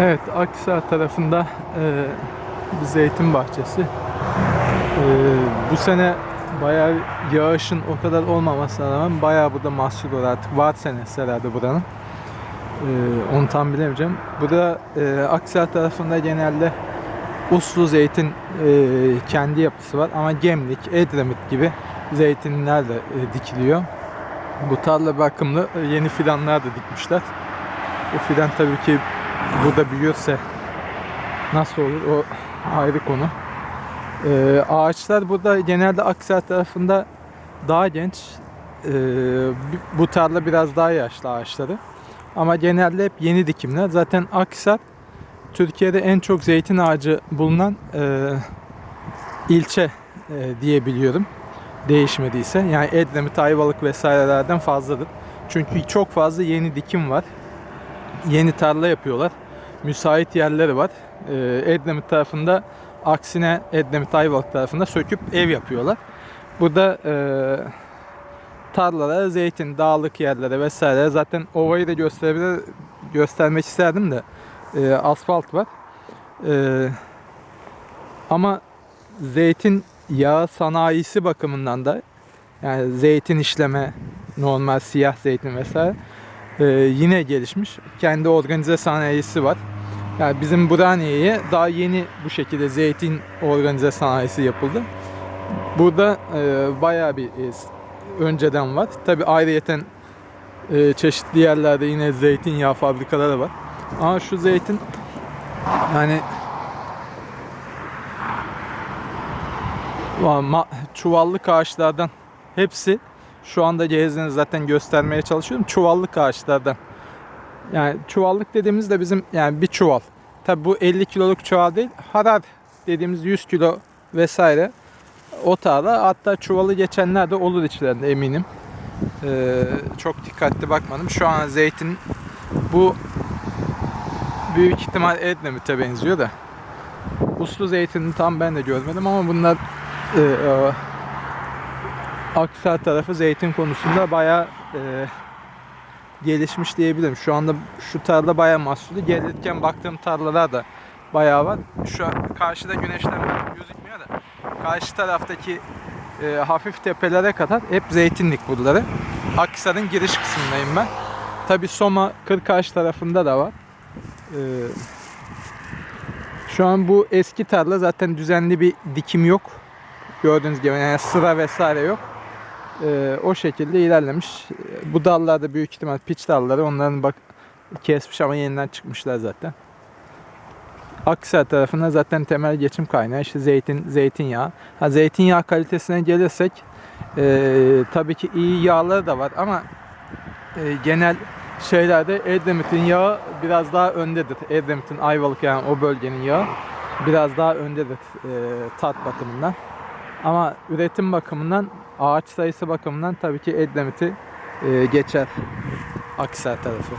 Evet, Akhisar tarafında e, bir zeytin bahçesi. E, bu sene bayağı yağışın o kadar olmamasına rağmen bayağı burada mahsul var artık. Var senesi herhalde buranın. E, onu tam bilemeyeceğim. Burada e, Akhisar tarafında genelde uslu zeytin e, kendi yapısı var ama Gemlik, Edremit gibi zeytinler de e, dikiliyor. Bu tarla bakımlı e, yeni fidanlar da dikmişler. Bu fidan tabii ki burada büyürse nasıl olur o ayrı konu. Ee, ağaçlar burada genelde Aksar tarafında daha genç. Ee, bu tarla biraz daha yaşlı ağaçları. Ama genelde hep yeni dikimler. Zaten Aksar Türkiye'de en çok zeytin ağacı bulunan e, ilçe e, diye biliyorum. Değişmediyse. Yani Edremit, Ayvalık vesairelerden fazladır. Çünkü çok fazla yeni dikim var yeni tarla yapıyorlar. Müsait yerleri var. Ee, Edremit tarafında aksine Edremit Ayvalık tarafında söküp ev yapıyorlar. Burada e, tarlalara, zeytin, dağlık yerlere vesaire zaten ovayı da gösterebilir, göstermek isterdim de e, asfalt var. E, ama zeytin yağı sanayisi bakımından da yani zeytin işleme, normal siyah zeytin vesaire ee, yine gelişmiş. Kendi organize sanayisi var. Yani bizim Burhaniye'ye daha yeni bu şekilde zeytin organize sanayisi yapıldı. Burada e, bayağı bir e, önceden var. Tabi ayrıyeten e, çeşitli yerlerde yine zeytinyağı fabrikaları var. Ama şu zeytin yani çuvallık ağaçlardan hepsi şu anda cihazını zaten göstermeye çalışıyorum. Çuvallık ağaçlardan. Yani çuvallık dediğimizde bizim yani bir çuval. Tabi bu 50 kiloluk çuval değil. Harar dediğimiz 100 kilo vesaire. O tarla hatta çuvalı geçenler de olur içlerinde eminim. Ee, çok dikkatli bakmadım. Şu an zeytin bu büyük ihtimal Edremit'e benziyor da. Uslu zeytini tam ben de görmedim ama bunlar e, e, Aksar tarafı zeytin konusunda bayağı e, gelişmiş diyebilirim. Şu anda şu tarla bayağı mahsulü. Gelirken baktığım tarlalar da bayağı var. Şu karşıda güneşten gözükmüyor da karşı taraftaki e, hafif tepelere kadar hep zeytinlik buraları. Aksar'ın giriş kısmındayım ben. Tabi Soma Kırkaç tarafında da var. E, şu an bu eski tarla zaten düzenli bir dikim yok. Gördüğünüz gibi yani sıra vesaire yok. Ee, o şekilde ilerlemiş. Bu dallarda büyük ihtimal piç dalları onların bak kesmiş ama yeniden çıkmışlar zaten. Aksar tarafında zaten temel geçim kaynağı işte zeytin, zeytinyağı. Ha zeytinyağı kalitesine gelirsek ee, tabii ki iyi yağları da var ama ee, genel şeylerde Edremit'in yağı biraz daha öndedir. Edremit'in Ayvalık yani o bölgenin yağı biraz daha öndedir ee, tat bakımından. Ama üretim bakımından, ağaç sayısı bakımından tabii ki Edremit'i e, geçer Akhisar tarafı.